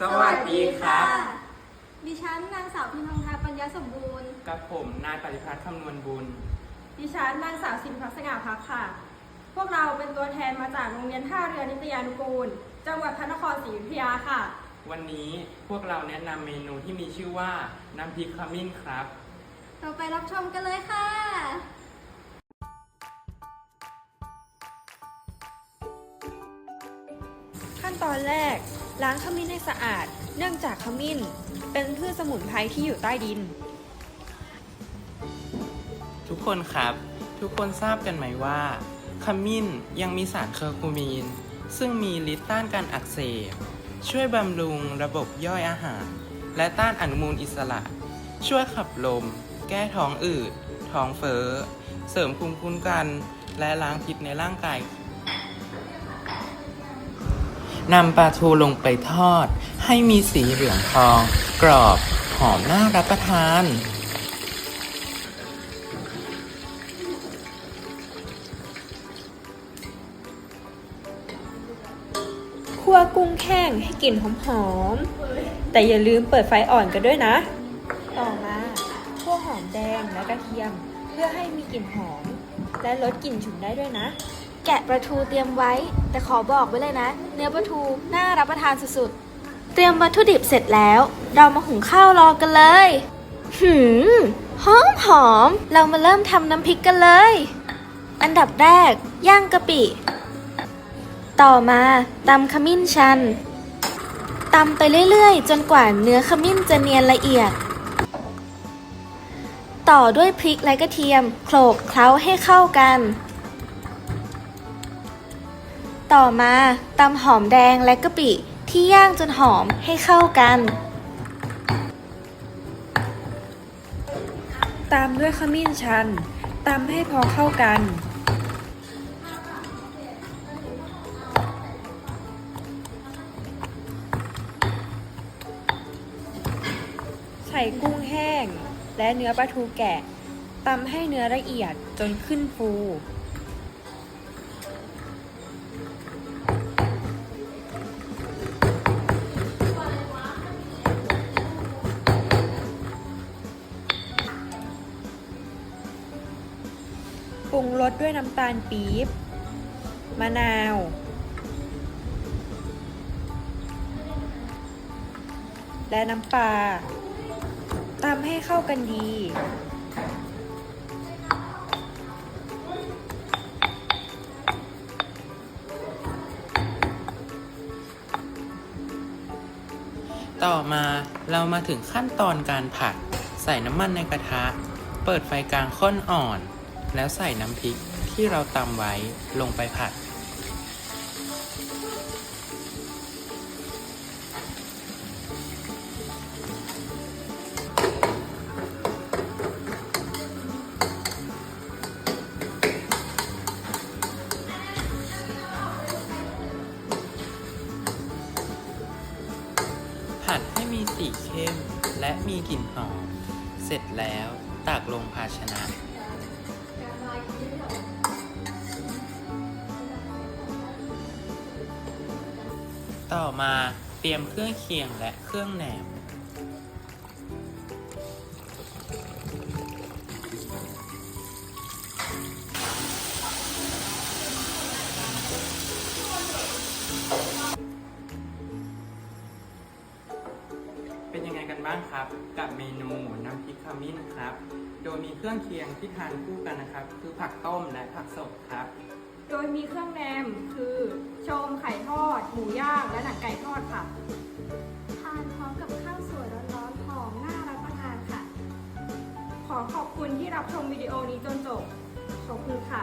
สวัสดีครับดิฉันนางสาวพิมพังคาปัญญาสมบูรณ์ กับผมนายปฏิพัฒน์คำนวณบุญ ดิฉันนางสาวสินพักสง่าพักค่ะ พวกเราเป็นตัวแทนมาจากโรงเรียนท่าเรือนิตยานุกูล จังหวัดพระนครศรีอยุธยาค่ะ วันนี้พวกเราแนะนำเมนูที่มีชื่อว่าน้ำพริกขมิ้นครับ เราไปรับชมกันเลยค่ะขั้นตอนแรก ล้างขมิ้นให้สะอาด เนื่องจากขมิ้น เป็นพืชสมุนไพรที่อยู่ใต้ดิน ทุกคนครับ ทุกคนทราบกันไหมว่าขมิ้นยังมีสารเคอร์คูมีน ซึ่งมีฤทธิ์ต้านการอักเสบ ช่วยบำรุงระบบย่อยอาหาร และต้านอนุมูลอิสระ ช่วยขับลม แก้ท้องอืด ท้องเฟ้อ เสริมภูมิคุ้มกัน และล้างพิษในร่างกาย นำปลาทูลงไปทอด ให้มีสีเหลืองทอง กรอบ หอมน่ารับประทาน คั่วกุ้งแห้งให้กลิ่นหอมๆ แต่อย่าลืมเปิดไฟอ่อนกันด้วยนะ ต่อมาคั่วหอมแดงและกระเทียม เพื่อให้มีกลิ่นหอม และลดกลิ่นฉุนได้ด้วยนะ แกะปลาทูเตรียมไว้ แต่ขอบอกไว้เลยนะ เนื้อปลาทูน่ารับประทานสุดๆ เตรียมวัตถุดิบเสร็จแล้ว เรามาหุงข้าวรอกันเลย หืมหอมหอม เรามาเริ่มทำน้ำพริกกันเลย อันดับแรก ย่างกะปิ ต่อมาตำขมิ้นชันตำไปเรื่อยๆ จนกว่าเนื้อขมิ้นจะเนียนละเอียด ต่อด้วยพริกและกระเทียม โขลกเคล้าให้เข้ากัน ต่อมาตำหอมแดงและกะปิที่ย่างจนหอมให้เข้ากัน ตามด้วยขมิ้นชันตำให้พอเข้ากัน ใส่กุ้งแห้งและเนื้อปลาทูแกะตำให้เนื้อละเอียดจนขึ้นฟู รุงรสด้วยน้ำตาลปี๊บ มะนาว และน้ำปลาตำให้เข้ากันดีต่อมาเรามาถึงขั้นตอนการผัด ใส่น้ำมันในกระทะ เปิดไฟกลางค่อนอ่อน แล้วใส่น้ำพริกที่เราตำไว้ลงไปผัด ผัดให้มีสีเข้มและมีกลิ่นหอม เสร็จแล้วตักลงภาชนะ ต่อมาเตรียมเครื่องเคียงและเครื่องแหนม เป็นยังไงกันบ้างครับ กับเมนูน้ำพริกขมิ้นครับ โดยมีเครื่องเคียงที่ทานคู่กันนะครับ คือผักต้มและผักสดครับ โดยมีเครื่องแนมคือโชมไข่ทอด หมูย่าง และหนังไก่ทอดค่ะ ทานพร้อมกับข้าวสวยร้อนๆหอมน่ารับประทานค่ะ ขอขอบคุณที่รับชมวิดีโอนี้จนจบ ขอบคุณค่ะ